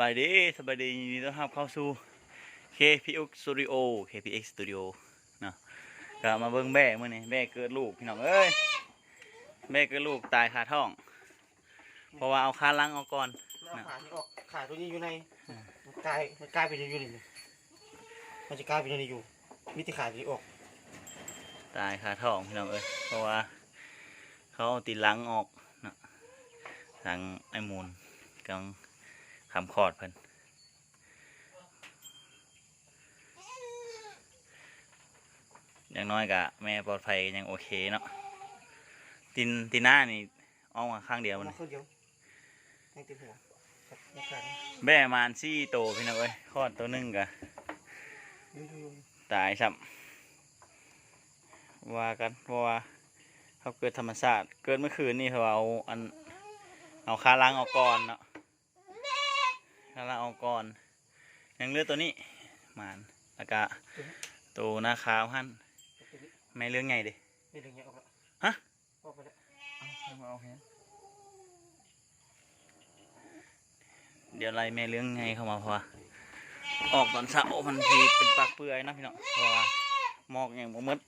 บายดีสบายดียินดีต้อนรับเข้าสู่ KPX Studio KPX Studio เนาะก็มาเบิ่งแบ่มื้อนี้แบ่เกิดลูกพี่น้องเอ้ยแบ่เกิดลูกตายคาท้อง เพราะว่าเอาคาลังเอาก่อนแล้วเอาขานี่ออกขาตัวนี้อยู่ในมันกลายมันกลายเป็นอยู่นี่มันจะกลายเป็นอยู่นี่อยู่มิติขาตัวนี้ออก ตายคาท้องพี่น้องเอ้ยเพราะว่า เขาเอาตีหลังออกเนาะหลังไอ้มูลกำลัง คำคลอดเพิ่นอย่างน้อยกะแม่ปลอดภัยยังโอเคเนาะตินตีหน้านี่ออกมาข้างเดียวเอามันมาเครื่องเดียวให้เต็มหัวครับแล้วกันแบ่มานซี่โตวพี่น้องเอ้ยคลอดตัวหนึงกะอยู่อยู่ตายซ้ำว่ากันเพราะว่าเขาเกิดธรรมชาติเกิดเมื่อคืนนี่เขาเอาอันเอาคาลังออกก่อนเนาะ คาลังออกก่อนยังเหลือตัวนี้หมานแล้วก็ตัวหน้าขาวหันตัวนี้ไม่เรื่องไงดิไม่ดึงเงี้ยออกละฮะออกไปแล้วเอาแค่เดี๋ยวไล่แม่เรื่องไงเข้ามาเพราะว่าออกตอนเช้ามันทีเป็นปากเปื่อยนะพี่น้องเพราะว่าหมอกอย่างบ่หมด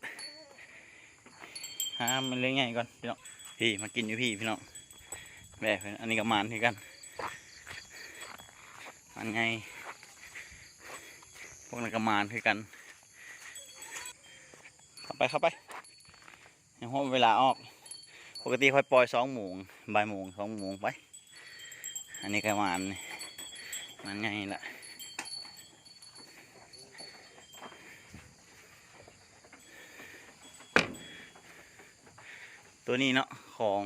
หามันเรื่องไงก่อนพี่น้องพี่มากินอยู่พี่พี่น้องแบกไปอันนี้กับมานคือกัน มันไง พวกนักมานคือกันเข้าไปเข้าไปยังห้เวลาออก ปกติค่อยปล่อยสองโมงบ่ายโมงสองโมงไป อันนี้ก็มานมันไงล่ะตัวนี้เนาะของ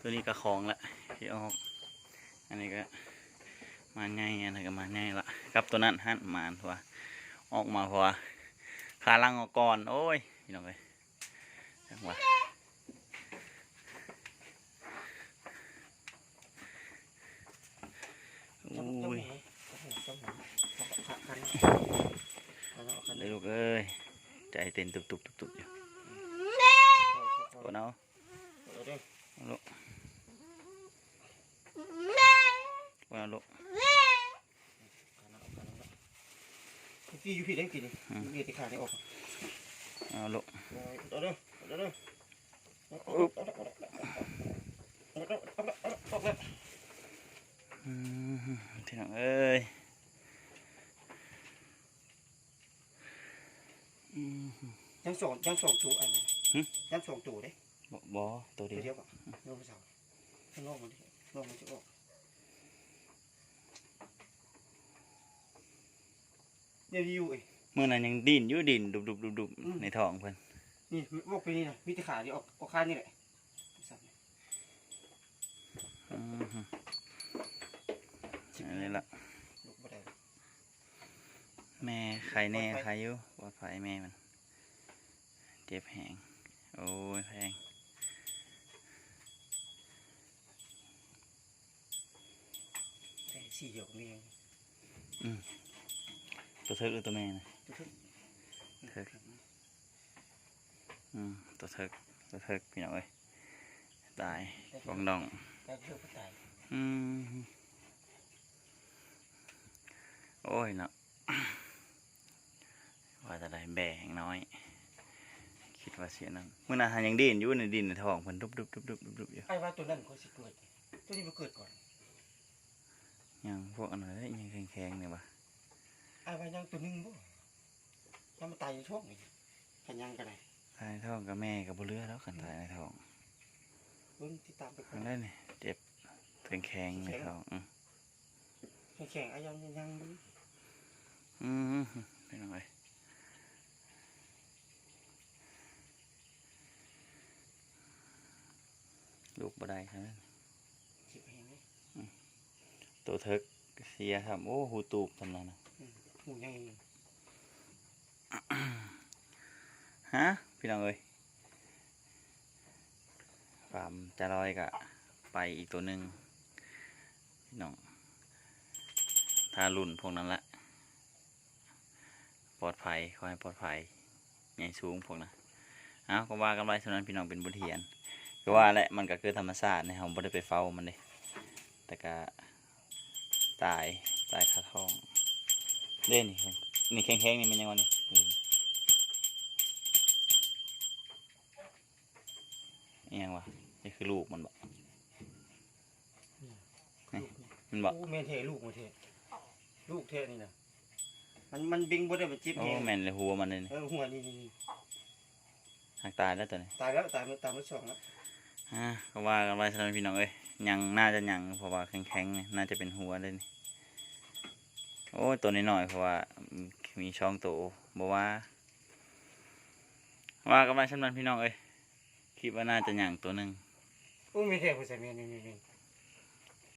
ตัวนี้ก็ของละที่ออก อันนี้ก็ มันไงอันนี้ก็มันไงละกับตัวนั้นหันมานเพราะว่าออกมาเพราะว่าขาลังออกก่อนโอ้ยพี่น้องเลยจังหวะจับอุ้ยจับหัวจับหัวขาคันเอาละเอาคันเลเลยยลูกเอ้ยใจเต้นตุบตุบตุบตุบอยู่โอ้เนาะเอาเด้อลูกโอ้เนาะลูกคันเอาคันเอาละพี่อยู่พี่ได้กี่นี่มีติขานี่ออกเอาลูกเอาเด้อเอาเด้อเอาเด้ออุ๊บเอาเด้อเอาเด้อเอาเด้อเอาเด้อเอาเด้ออืมพี่น้องเอ้ยอืมยังสองยังสองตัวอะไรหึยังสองตัวเด้บ่บ่ตัวเดีเดี๋ยยววเดี๋ยวก่อนโยกไปเสาข้างนอกมันดินอกมันจะออก เนี่ยอยู่เอ้ยเมื่อนั้นยังดิ้นอยู่ดิ้นดุบดุบดุบดุบอืมในท้องเพิ่นนี่บอกไปนี่นะมีแต่ขาที่ออกออกข้างนี่แหละสับเนี่ยอืมอันนี้ละลุกบ่ได้แม่ใครแน่ใครอยู่ปลอดภัยแม่มัน เจ็บแหงโอ้ยแพงแต่สี่เดียวก็มีเอง ตัวเทิกหรือตัวแม่นะตัวทึกทึกอืมตัวเทิกตัวเทิกพี่น้องเอ้ยตายกองดองแต่เชื่อผู้ตายอืมโอ้ยเนาะว่าจะได้แบ่งน้อย คิดว่าเสียนั่นเมื่อนาหายังดินอยู่ในดินในท้องเพิ่นดุบดุบดุบดุบดุบดุบอยู่ไอ้ว่าตัวนั้นเขาสิเกิดตัวนี้มันเกิดก่อนยังพวกอันนั้นยังแข็งแข็งๆเนี่ยวะ ไอ้ว่ายังตัวหนึงบ่ยังมาตายในช่วงนี้ขันยังกันไหนตายในท้องกับแม่กับบ่เลือแล้วขันตายในท้องเบิ่งที่ตามไปก่อมันนได้เนี่ยเจ็บแข็งแข็งๆในท้องอืมแข็งๆไอ้ยังยังยังดูอืมเป็นยังไงลูกบ่ได้ครับ สิบเห็นไหมตัวเทิกเสียครับโอ้หูตูบทำนั้นนะ หมูยังฮะพี่น้องเอ้ยฟาร์มจะลอยกะไปอีกตัวหนึ่งพี่น้องถ้ารุ่นพวกนั้นละปลอดภัยขอให้ปลอดภัยใหญ่สูงพวกนะเอาก็ว่ากันไปฉะนั้นพี่น้องเป็นบุญเทียนก็ว่าแหละมันก็คือธรรมชาตินะครับไม่ได้ไปเฝ้ามันเลยแต่ก็ตายตายคาท้อง เล่นนี่นี่แข็งๆนี่มันยังวะนี่นี่นี่ยังวะนี่คือลูกมันบ่ลูกมันบ่โอ้แม่นเทลูกมาเทลูกเทนี่นะมันมันบิงบ่ได้มันจิบโอ้แฮงแม่นเลยหัวมันเลยนี่เออหัวนี่นี่นี่หักตายแล้วตัวนี้ตายแล้วตายมันตายมันสองแล้วอ่าก็ว่ากันไว้สำหรับพี่น้องเอ้ยยังน่าจะยังเพราะว่าแข็งๆนี่น่าจะเป็นหัวเลยนี่ โอ้ตัวนี้หน่อยเพราะว่ามีช่องโตบอกว่า ว่ากันไว้สำหรับพี่น้องเอ้ยคิดว่าน่าจะยังตัวหนึ่งอู้มีเทผู้ใส่แม่นนี่นี่นี่